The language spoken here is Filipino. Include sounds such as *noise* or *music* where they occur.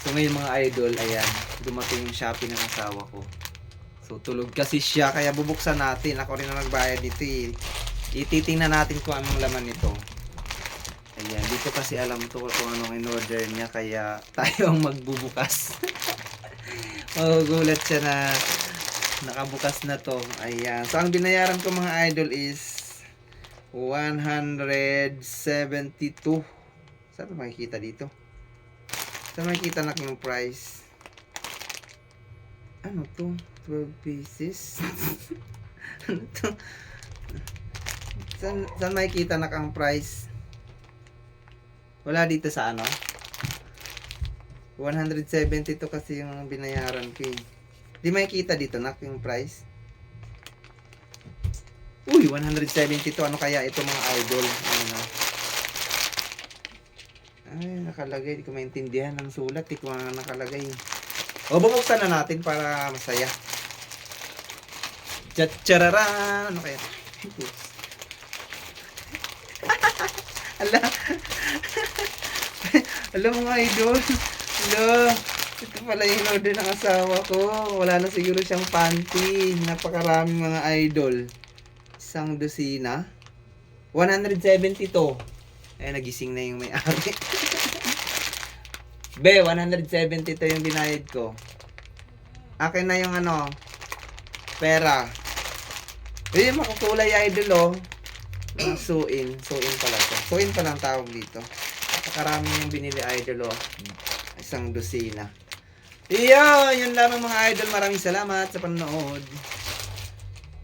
So ngayon mga idol, ayan, dumating yung Shopee ng asawa ko. So tulog kasi siya, kaya bubuksan natin. Ako rin ang nagbayad nito eh. Ititingnan natin kung anong laman nito. Ayan, dito kasi alam to kung anong in-order niya, kaya *laughs* tayo ang magbubukas. *laughs* Magugulat siya na nakabukas na to. Ayan. So ang binayaran ko mga idol is 172. Saan makikita dito? Saan makikita na yung price? Ano to? 12 pieces? *laughs* ano to? Saan, saan makikita na ang price? Wala dito sa ano? 170 to kasi yung binayaran ko eh. Di makikita dito na yung price? Uy, 172. Ano kaya ito mga idol? Ano? Ay, nakalagay. Di ko maintindihan ang sulat. Di ko nga nakalagay. O, bubuksan na natin para masaya. Tchatsarara! Ano kaya? *laughs* Ala. *laughs* Alam mga idol. Ala. Ito pala yung order ng asawa ko. Wala na siguro siyang panty. Napakaraming mga idol. Isang dosina. 172. Eh, nagising na yung may-ari. *laughs* Be, 172 yung binayad ko. Akin na yung ano, pera. Eh, makukulay idol oh. Mga suin. Suin pala to. Suin pala ang tawag dito. Napakarami yung binili idol oh. Isang dosina. Iyon, yun lamang mga idol. Maraming salamat sa panonood.